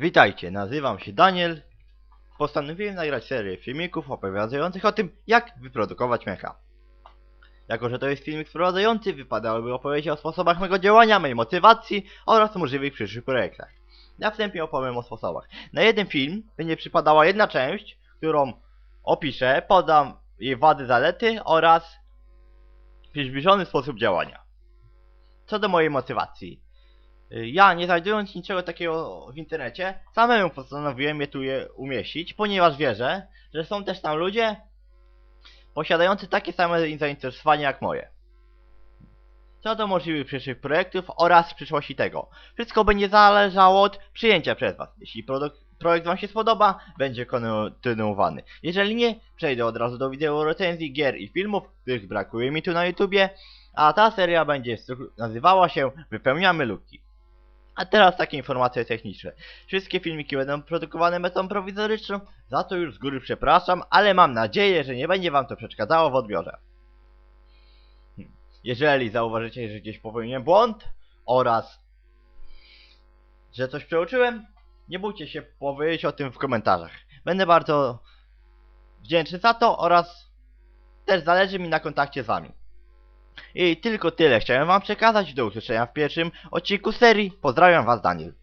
Witajcie, nazywam się Daniel. Postanowiłem nagrać serię filmików opowiadających o tym, jak wyprodukować mecha. Jako, że to jest filmik wprowadzający, wypadałoby opowiedzieć o sposobach mego działania, mojej motywacji oraz możliwych przyszłych projektach. Na wstępie opowiem o sposobach. Na jeden film będzie przypadała jedna część, którą opiszę, podam jej wady, zalety oraz przybliżony sposób działania. Co do mojej motywacji. Y, Ja, nie znajdując niczego takiego w internecie, samemu postanowiłem je tu je umieścić, ponieważ wierzę, że są też tam ludzie posiadający takie same zainteresowania jak moje. Co do możliwych przyszłych projektów oraz przyszłości tego. Wszystko będzie zależało od przyjęcia przez Was. Jeśli projekt Wam się spodoba, będzie kontynuowany. Jeżeli nie, przejdę od razu do wideo recenzji gier i filmów, których brakuje mi tu na YouTubie, a ta seria będzie nazywała się Wypełniamy luki. A teraz takie informacje techniczne. Wszystkie filmiki będą produkowane metodą prowizoryczną, za to już z góry przepraszam, ale mam nadzieję, że nie będzie wam to przeszkadzało w odbiorze. Hmm. Jeżeli zauważycie, że gdzieś popełniłem błąd oraz że coś przeoczyłem, nie bójcie się powiedzieć o tym w komentarzach. Będę bardzo wdzięczny za to oraz też zależy mi na kontakcie z wami. I tylko tyle chciałem wam przekazać. Do usłyszenia w pierwszym odcinku serii. Pozdrawiam was Daniel.